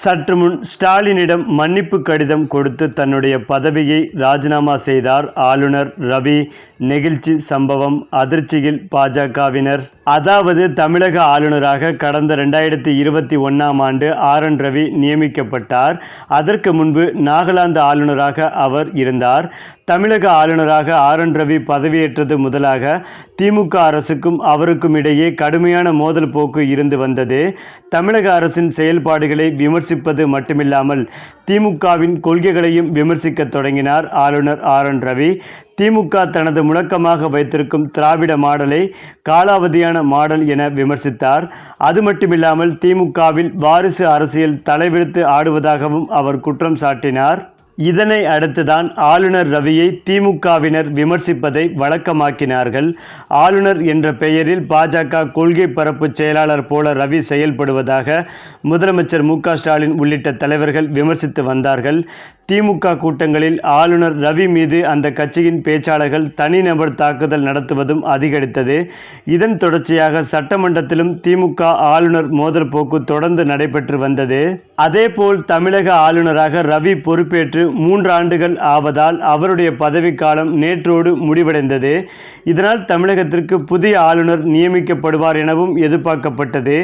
சற்று முன் ஸ்டாலினிடம் மன்னிப்பு கடிதம் கொடுத்து தன்னுடைய பதவியை ராஜினாமா செய்தார் ஆளுநர் ரவி. நெகிழ்ச்சி சம்பவம் அதிர்ச்சியில் பாஜகவினர். அதாவது தமிழக ஆளுநராக கடந்த ரெண்டாயிரத்தி இருபத்தி ஒன்றாம் ஆண்டு ஆர் என் ரவி நியமிக்கப்பட்டார். அதற்கு முன்பு நாகாலாந்து ஆளுநராக அவர் இருந்தார். தமிழக ஆளுநராக ஆர் என் ரவி பதவியேற்றது முதலாக. திமுக அரசுக்கும் அவருக்கும் இடையே கடுமையான மோதல் போக்கு இருந்து வந்தது. தமிழக அரசின் செயல்பாடுகளை விமர்சிப்பது மட்டுமில்லாமல் திமுகவின் கொள்கைகளையும் விமர்சிக்க தொடங்கினார் ஆளுநர் ஆர் என் ரவி. திமுக தனது முழக்கமாக வைத்திருக்கும் திராவிட மாடலை காலாவதியான மாடல் என விமர்சித்தார். அது மட்டுமில்லாமல் திமுகவில் வாரிசு அரசியல் தலைவிரித்து ஆடுவதாகவும் அவர் குற்றம் சாட்டினார். இதனை அடுத்துதான் ஆளுநர் ரவியை திமுகவினர் விமர்சிப்பதை வழக்கமாக்கினார்கள். ஆளுநர் என்ற பெயரில் பாஜக கொள்கை பரப்பு செயலாளர் போல ரவி செயல்படுவதாக முதலமைச்சர் மு ஸ்டாலின் உள்ளிட்ட தலைவர்கள் விமர்சித்து வந்தார்கள். திமுக கூட்டங்களில் ஆளுநர் ரவி மீது அந்த கட்சியின் பேச்சாளர்கள் தனிநபர் தாக்குதல் நடத்துவதும் அதிகரித்தது. இதன் தொடர்ச்சியாக சட்டமன்றத்திலும் திமுக ஆளுநர் மோதல் போக்கு தொடர்ந்து நடைபெற்று வந்தது. அதேபோல் தமிழக ஆளுநராக ரவி பொறுப்பேற்று மூன்று ஆண்டுகள் ஆவதால் அவருடைய பதவிக்காலம் நேற்றோடு முடிவடைந்தது. இதனால் தமிழகத்திற்கு புதிய ஆளுநர் நியமிக்கப்படுவார் எனவும் எதிர்பார்க்கப்பட்டது.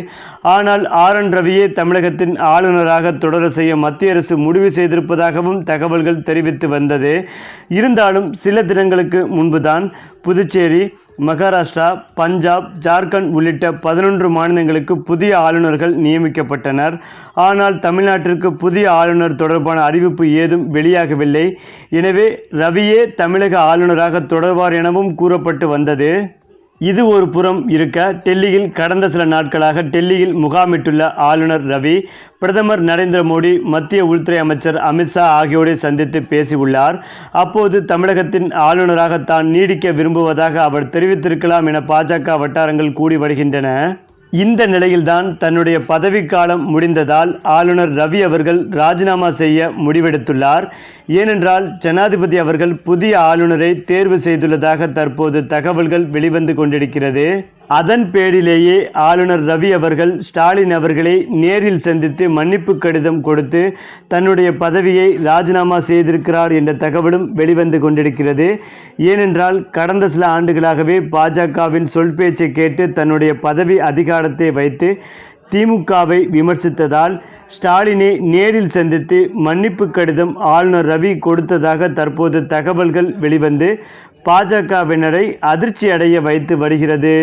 ஆனால் ஆர் என் ரவியே தமிழகத்தின் ஆளுநராக தொடர செய்ய மத்திய அரசு முடிவு செய்திருப்பதாகவும் தகவல்கள் தெரிவித்து வந்தது. இருந்தாலும் சில தினங்களுக்கு முன்புதான் புதுச்சேரி மகாராஷ்டிரா பஞ்சாப் ஜார்க்கண்ட் உள்ளிட்ட பதினொன்று மாநிலங்களுக்கு புதிய ஆளுநர்கள் நியமிக்கப்பட்டனர். ஆனால் தமிழ்நாட்டிற்கு புதிய ஆளுநர் தொடர்பான அறிவிப்பு ஏதும் வெளியாகவில்லை. எனவே ரவியே தமிழக ஆளுநராக தொடர்வார் எனவும் கூறப்பட்டு வந்தது. இது ஒரு புறம் இருக்க டெல்லியில் கடந்த சில நாட்களாக டெல்லியில் முகாமிட்டுள்ள ஆளுநர் ரவி பிரதமர் நரேந்திர மோடி மத்திய உள்துறை அமைச்சர் அமித்ஷா ஆகியோரை சந்தித்து பேசியுள்ளார். அப்போது தமிழகத்தின் ஆளுநராக தான் நீடிக்க விரும்புவதாக அவர் தெரிவித்திருக்கலாம் என பாஜக வட்டாரங்கள் கூடி வருகின்றன. இந்த நிலையில்தான் தன்னுடைய பதவிக்காலம் முடிந்ததால் ஆளுநர் ரவி அவர்கள் ராஜினாமா செய்ய முடிவெடுத்துள்ளார். ஏனென்றால் ஜனாதிபதி அவர்கள் புதிய ஆளுநரை தேர்வு செய்துள்ளதாக தற்போது தகவல்கள் வெளிவந்து கொண்டிருக்கிறது. அதன் பேரிலேயே ஆளுநர் ரவி அவர்கள் ஸ்டாலின் அவர்களை நேரில் சந்தித்து மன்னிப்பு கடிதம் கொடுத்து தன்னுடைய பதவியை ராஜினாமா செய்திருக்கிறார் என்ற தகவலும் வெளிவந்து கொண்டிருக்கிறது. ஏனென்றால் கடந்த சில ஆண்டுகளாகவே பாஜகவின் சொல் பேச்சை கேட்டு தன்னுடைய பதவி அதிகாரத்தை வைத்து திமுகவை விமர்சித்ததால் ஸ்டாலினை நேரில் சந்தித்து மன்னிப்பு கடிதம் ஆளுநர் ரவி கொடுத்ததாக தற்போது தகவல்கள் வெளிவந்து பாஜகவினரை அதிர்ச்சி அடைய வைத்து வருகிறது.